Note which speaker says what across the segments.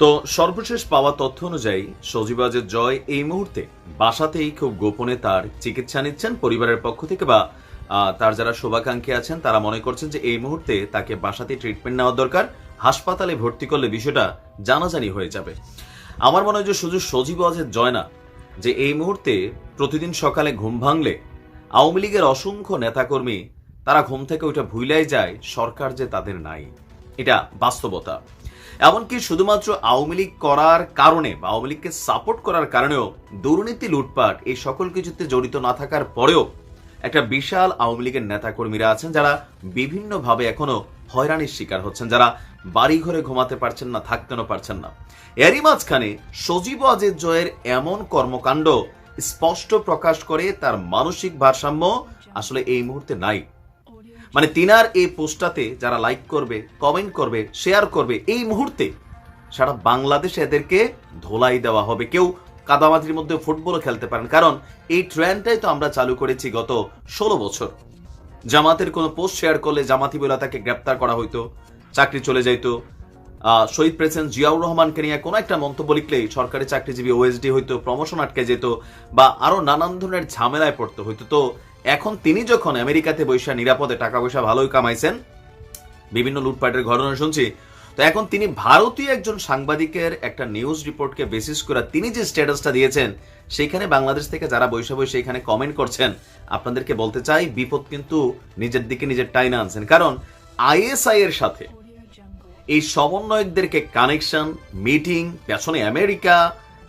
Speaker 1: তো সর্বশেষ পাওয়া তথ্য অনুযায়ী সজীবাজের জয় এই মুহূর্তে বাসাতেই খুব গোপনে তার চিকিৎসা নিচ্ছেন, পরিবারের পক্ষ থেকে বা তার যারা শুভাকাঙ্ক্ষী আছেন, তারা মনে করছেন যে এই মুহূর্তে তাকে বাসাতে ট্রিটমেন্ট নেওয়া দরকার। হাসপাতালে ভর্তি করলে বিষয়টা জানাজানি হয়ে যাবে। আমার মনে হয় যে শুধু সজীব আজের জয় না, যে এই মুহূর্তে প্রতিদিন সকালে ঘুম ভাঙলে আওয়ামী লীগের অসংখ্য নেতাকর্মী, তারা ঘুম থেকে ওইটা ভুলাই যায়, সরকার যে তাদের নাই। এটা বাস্তবতা। এমনকি শুধুমাত্র আওয়ামী লীগ করার কারণে বা আওয়ামী লীগকে সাপোর্ট করার কারণেও দুর্নীতি, লুটপাট এই সকল কিছুতে জড়িত না থাকার পরেও একটা বিশাল আওয়ামী লীগের নেতাকর্মীরা আছেন যারা বিভিন্নভাবে এখনও হয়রানির শিকার হচ্ছেন, যারা বাড়ি ঘরে ঘুমাতে পারছেন না, থাকতেও পারছেন না। এরই মাঝখানে সজীব আজের জয়ের এমন কর্মকাণ্ড স্পষ্ট প্রকাশ করে তার মানসিক ভারসাম্য আসলে এই মুহূর্তে নাই। মানে তিনার এই পোস্টটাতে যারা লাইক করবে কমেন্ট করবে শেয়ার করবে, এই মুহূর্তে সারা বাংলাদেশে এদেরকে ধোলাই দেওয়া হবে। কেউ কাদামাটির মধ্যে ফুটবলও খেলতে পারেন। কারণ এই ট্রেন্ডটাই তো আমরা চালু করেছি গত ষোলো বছর। জামাতের কোনো পোস্ট শেয়ার করলে জামাতি বলে তাকে গ্রেপ্তার করা হইতো, চাকরি চলে যাইতো। শহীদ প্রেসিডেন্ট জিয়াউর রহমানকে নিয়ে কোনো একটা মন্তব্য লিখলেই সরকারি চাকরিজীবী ওএসডি হইতো প্রমোশন আটকে যেত বা আরও নানান ধরনের ঝামেলায় পড়তে হইতো। তো এখন তিনি যখন আমেরিকাতে বৈশা নিরাপদে টাকা পয়সা ভালোই কামাইছেন, বিভিন্ন লুটপাটের ঘটনা শুনছি, তো এখন তিনি ভারতীয় একজন সাংবাদিকের একটা নিউজ রিপোর্টকে বেসিস করে তিনি যে স্ট্যাটাসটা দিয়েছেন, সেখানে বাংলাদেশ থেকে যারা বৈশা বৈশা এখানে কমেন্ট করছেন, আপনাদেরকে বলতে চাই বিপদ কিন্তু নিজের দিকে নিজের টাইনা আনছেন। কারণ আইএসআই এর সাথে এই সমন্বয়কদেরকে কানেকশন মিটিং পেছনে আমেরিকা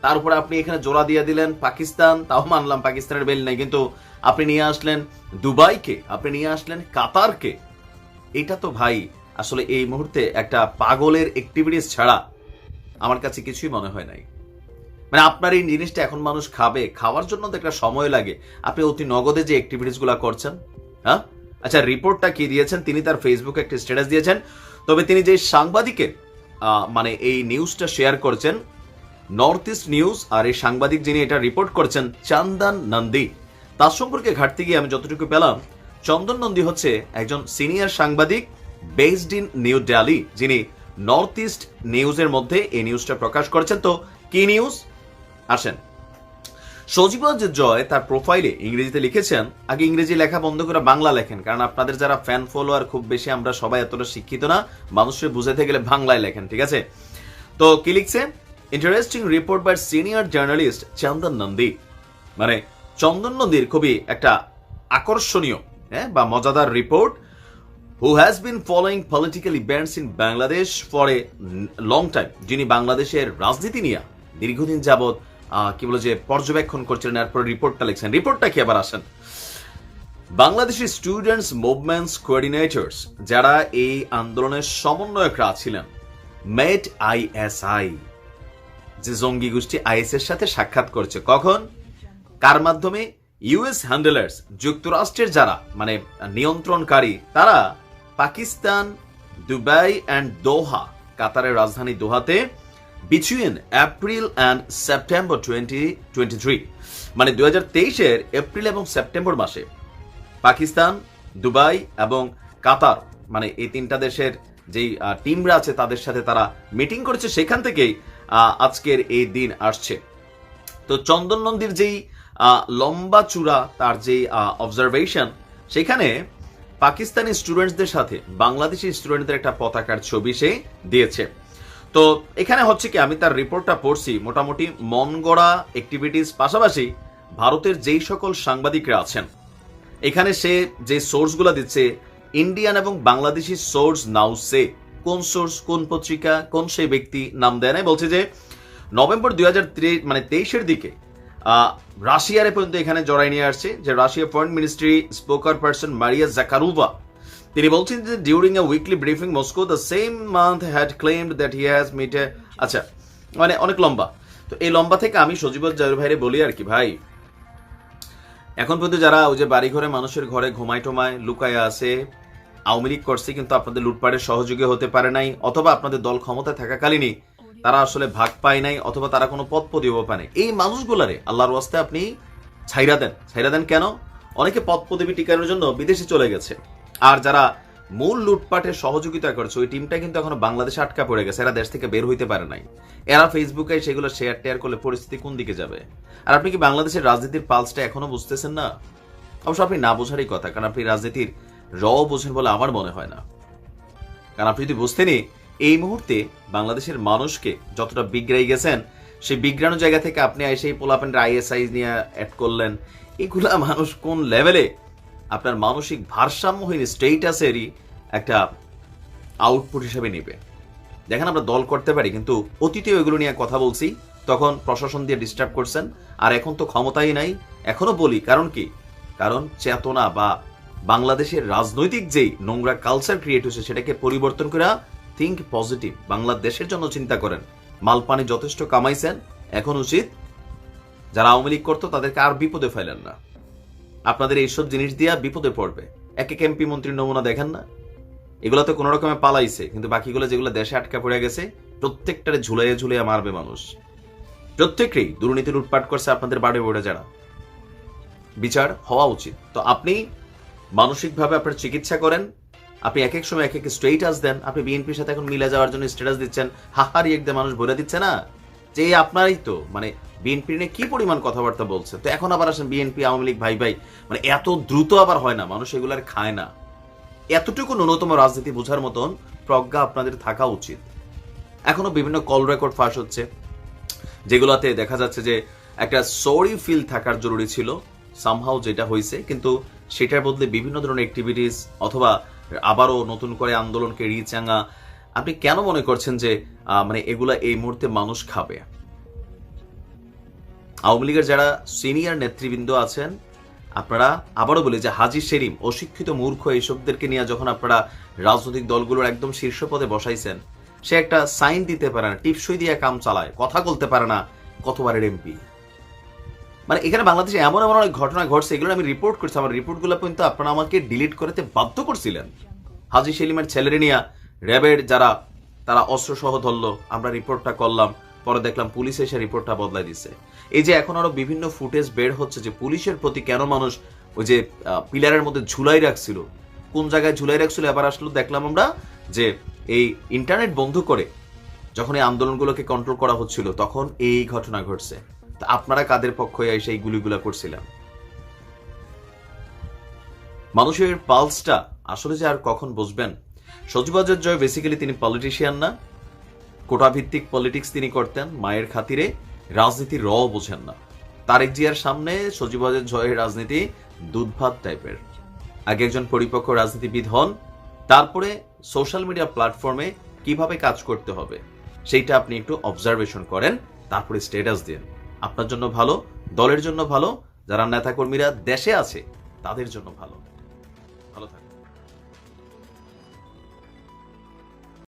Speaker 1: তারপরে আপনি এখানে জোড়া দিয়ে দিলেন পাকিস্তান, তাও মানলাম পাকিস্তানের বেল নাই, কিন্তু আপনি নিয়ে আসলেন দুবাইকে, আপনি নিয়ে আসলেন কাতারকে। এটা তো ভাই, আসলে এই মুহূর্তে একটা পাগলের অ্যাক্টিভিটিস ছাড়া আমার কাছে কিছুই মনে হয় নাই। মানে আপনার এই জিনিসটা এখন মানুষ খাবে, খাওয়ার জন্য তো একটা সময় লাগে। আপনি অতি নগদে যে অ্যাক্টিভিটিসগুলা করছেন হ্যাঁ? আচ্ছা রিপোর্টটা কি দিয়েছেন? তিনি তার ফেসবুকে একটা স্ট্যাটাস দিয়েছেন। তবে তিনি যে সাংবাদিকের মানে এই নিউজটা শেয়ার করছেন নর্থ ইস্ট নিউজ আর এই সাংবাদিক যিনি এটা রিপোর্ট করছেন, চান্দান নন্দী। তার সম্পর্কে ঘাটতে গিয়ে আমি যতটুকু পেলাম, চন্দন নন্দী হচ্ছে একজন সিনিয়র সাংবাদিক বেসড ইন নিউ দিল্লি যিনি নর্থ ইস্ট নিউজের মধ্যে এই নিউজটা প্রকাশ করেছেন। তো কি নিউজ আসেন। সজীবজ জয় তার প্রোফাইলে ইংরেজিতে লিখেছেন, আগে ইংরেজি লেখা বন্ধ করে বাংলা লেখেন, কারণ আপনাদের যারা ফ্যান ফলোয়ার খুব বেশি আমরা সবাই এতটা শিক্ষিত না মানুষের বুঝাতে গেলে বাংলায় লেখেন, ঠিক আছে? তো কি লিখছে? Interesting report by senior journalist Chandan Nandi মানে চন্দন নন্দীর খুবই একটা আকর্ষণীয় হ্যাঁ বা মজাদার report who has been following political events in Bangladesh for a long time যিনি বাংলাদেশের রাজনীতি নিয়ে দীর্ঘদিন যাবৎ কি বলে যে পর্যবেক্ষণ করছিলেন, এরপর রিপোর্টটা লিখছেন। রিপোর্টটা কি আবার আসেন? বাংলাদেশি স্টুডেন্টস মুভমেন্টস কোঅর্ডিনেটর্স যারা এই আন্দোলনের সমন্বয়করা ছিলেন মেট আইএসআই যে জঙ্গি গোষ্ঠী আইএস এর সাথে সাক্ষাৎ করছে। কখন? কার মাধ্যমে? ইউএস হ্যান্ডেলার্স, যুক্তরাষ্ট্রের যারা মানে নিয়ন্ত্রণকারী, তারা পাকিস্তান, দুবাই অ্যান্ড দোহা, কাতারের রাজধানী দোহাতে between April and September twenty twenty three মানে দু হাজার তেইশের এপ্রিল এবং সেপ্টেম্বর মাসে পাকিস্তান, দুবাই এবং কাতার মানে এই তিনটা দেশের যেই টিমরা আছে তাদের সাথে তারা মিটিং করেছে। সেখান থেকেই আজকের এই দিন আসছে। তো চন্দন নন্দীর যেই লম্বা চূড়া, তার যেই অবজারভেশন সেখানে পাকিস্তানি স্টুডেন্টসদের সাথে, বাংলাদেশি স্টুডেন্টদের একটা পতাকার ছবি সে দিয়েছে। তো এখানে হচ্ছে কি, আমি তার রিপোর্টটা পড়ছি, মোটামুটি মন গড়া অ্যাক্টিভিটিস পাশাপাশি ভারতের যেই সকল সাংবাদিকরা আছেন, এখানে সে যে সোর্সগুলো দিচ্ছে ইন্ডিয়ান এবং বাংলাদেশি সোর্স নাও সে। কোন সোর্স কোন পত্রিকা, কোন সেই ব্যক্তি নাম দেয় নাই। বলছে যে, নভেম্বর দুই হাজার মানে তেইশের দিকে রাশিয়ারে পর্যন্ত এখানে জড়াই নিয়ে আসছে যে Russia foreign ministry spokesperson Maria Zakharova. তিনি বলছেন যে during a weekly briefing Moscow the same month had claimed that he has meet a আচ্ছা মানে অনেক লম্বা। তো এই লম্বা থেকে আমি সজীব জাহির ভাইরে বলি আর কি ভাই। এখন পর্যন্ত যারা ওই যে বাড়ি ঘরে মানুষের ঘরে ঘুমায় টোমায় লুকায় আছে আওয়ামী লীগ করছে কিন্তু আপনাদের লুটপাটের সহযোগী হতে পারে নাই, অথবা আপনাদের দল ক্ষমতায় থাকাকালীনই তারা আসলে ভাগ পায় নাই, অথবা তারা কোনো পদ পদীয় পায় নাই। এই মানুষগুলারে আল্লাহর ওয়াস্তে আপনি ছাইরা দেন। ছাইরা দেন কেন? অনেকে পদ পদবি টিকানোর জন্য বিদেশে চলে গেছে। আর যারা মূল লুটপাটের সহযোগিতা করছে, ওই টিমটা কিন্তু এখন বাংলাদেশে আটকা পড়ে গেছে। এরা দেশ থেকে বের হইতে পারে নাই। এরা ফেসবুকে সেগুলো শেয়ার টেয়ার করলে পরিস্থিতি কোন দিকে যাবে? আর আপনি কি বাংলাদেশের রাজনীতির পালসটা এখনও বুঝতেছেন না? অবশ্য আপনি না বোঝারই কথা, কারণ আপনি রাজনীতির র বোঝেন বলে আমার মনে হয় না। কারণ আপনি যদি বুঝতেনই, এই মুহূর্তে বাংলাদেশের মানুষকে যতটা বিগড়াই গেছেন, সেই বিগ্রানো জায়গা থেকে আপনি এসে এই পোলাপেন্টের আইএসআই নিয়ে অ্যাড করলেন, এগুলা মানুষ কোন লেভেলে আপনার মানসিক ভারসাম্যহীন স্টেটাসেরই একটা আউটপুট হিসেবে নেবে। দেখেন আমরা দল করতে পারি, কিন্তু অতীতে এগুলো নিয়ে কথা বলছি, তখন প্রশাসন দিয়ে ডিস্টার্ব করছেন, আর এখন তো ক্ষমতাই নাই। এখনও বলি, কারণ কি? কারণ চেতনা বা বাংলাদেশের রাজনৈতিক যেই নোংরা কালচার ক্রিয়েট হয়েছে, সেটাকে পরিবর্তন করে থিঙ্ক পজিটিভ বাংলাদেশের জন্য চিন্তা করেন। মালপানি যথেষ্ট কামাইছেন, এখন উচিত যারা আওয়ামী লীগ করতো তাদেরকে আর বিপদে ফেলেন না। আপনাদের এইসব জিনিস দিয়া বিপদে পড়বে। এক এক এমপি মন্ত্রীর নমুনা দেখেন না? এগুলো তো কোনো রকমে পালাইছে, কিন্তু বাকিগুলো যেগুলো দেশে আটকা পড়ে গেছে, প্রত্যেকটারে ঝুলাইয়া ঝুলাইয়া মারবে মানুষ। প্রত্যেকেই দুর্নীতি লুটপাট করছে আপনাদের বাড়ি বেড়ে যারা বিচার হওয়া উচিত। তো আপনি মানসিকভাবে আপনার চিকিৎসা করেন, আপনি এক এক সময় এক এক স্টেটাস দেন, আপনি বিএনপির সাথে এখন মিলে যাওয়ার জন্য স্টেটাস দিচ্ছেন হাহারি একদম মানুষ বলে দিচ্ছে না? যে আপনারই তো মানে বিএনপি নিয়ে কি পরিমাণ কথাবার্তা বলছে? তো এখন আবার আসেন বিএনপি আওয়ামী লীগ, ভাই ভাই মানে এত দ্রুত আবার হয় না, মানুষ এগুলার খায় না। এতটুকু ন্যূনতম রাজনীতি বোঝার মতন প্রজ্ঞা আপনাদের থাকা উচিত। এখনও বিভিন্ন কল রেকর্ড ফাঁস হচ্ছে, যেগুলোতে দেখা যাচ্ছে যে একটা সরি ফিল থাকার জরুরি ছিল সামহাও যেটা হয়েছে, কিন্তু সেটার বদলে বিভিন্ন ধরনের অ্যাক্টিভিটিস অথবা আবারও নতুন করে আন্দোলনকে রিচাঙা আপনি কেন মনে করছেন যে মানে এগুলা এই মুহূর্তে মানুষ খাবে? আওয়ামী লীগের যারা সিনিয়র নেতৃবৃন্দ আছেন, আপনারা আবারও বলি যে হাজি শেরিম অশিক্ষিত মূর্খ এইসবদেরকে নিয়ে যখন আপনারা রাজনৈতিক দলগুলোর একদম শীর্ষ পদে বসাইছেন, সে একটা সাইন দিতে পারে না, টিপসই দিয়ে কাম চালায়, কথা বলতে পারে না কতবারের এমপি। মানে এখানে বাংলাদেশে এমন এমন অনেক ঘটনা ঘটছে, এগুলো আমি রিপোর্ট করছি। আমার রিপোর্টগুলো কিন্তু আপনারা আমাকে ডিলিট করতে বাধ্য করছিলেন। হাজি সেলিমের ছেলেরে নিয়ে র্যাবের যারা, তারা অস্ত্র সহ ধরলো, আমরা রিপোর্টটা করলাম, পরে দেখলাম পুলিশ এসে রিপোর্টটা বদলাই দিছে। এই যে এখন আরও বিভিন্ন ফুটেজ বের হচ্ছে যে পুলিশের প্রতি কেন মানুষ ওই যে পিলারের মধ্যে ঝুলাই রাখছিল, কোন জায়গায় ঝুলাই রাখছিল, এবার আসলো দেখলাম আমরা যে এই ইন্টারনেট বন্ধ করে যখন এই আন্দোলনগুলোকে কন্ট্রোল করা হচ্ছিল, তখন এই ঘটনা ঘটছে। আপনারা কাদের পক্ষ এসে এই গুলিগুলা করছিলেন? মানুষের পালসটা আসলে যে আর কখন বুঝবেন সজীবাজের জয় বেসিক্যালি তিনি পলিটিশিয়ান না। কোটাভিত্তিক পলিটিক্স তিনি করতেন, মায়ের খাতিরে রাজনীতির র বোঝেন না। তারেক জিয়ার সামনে সজীবাজের জয়ের রাজনীতি দুধভাত টাইপের আগে একজন পরিপক্ক রাজনীতিবিদ হন, তারপরে সোশ্যাল মিডিয়া প্ল্যাটফর্মে কীভাবে কাজ করতে হবে, সেইটা আপনি একটু অবজারভেশন করেন, তারপরে স্ট্যাটাস দিন। আপনার জন্য ভালো দলের জন্য ভালো যারা নেতাকর্মীরা দেশে আছে তাদের জন্য ভালো।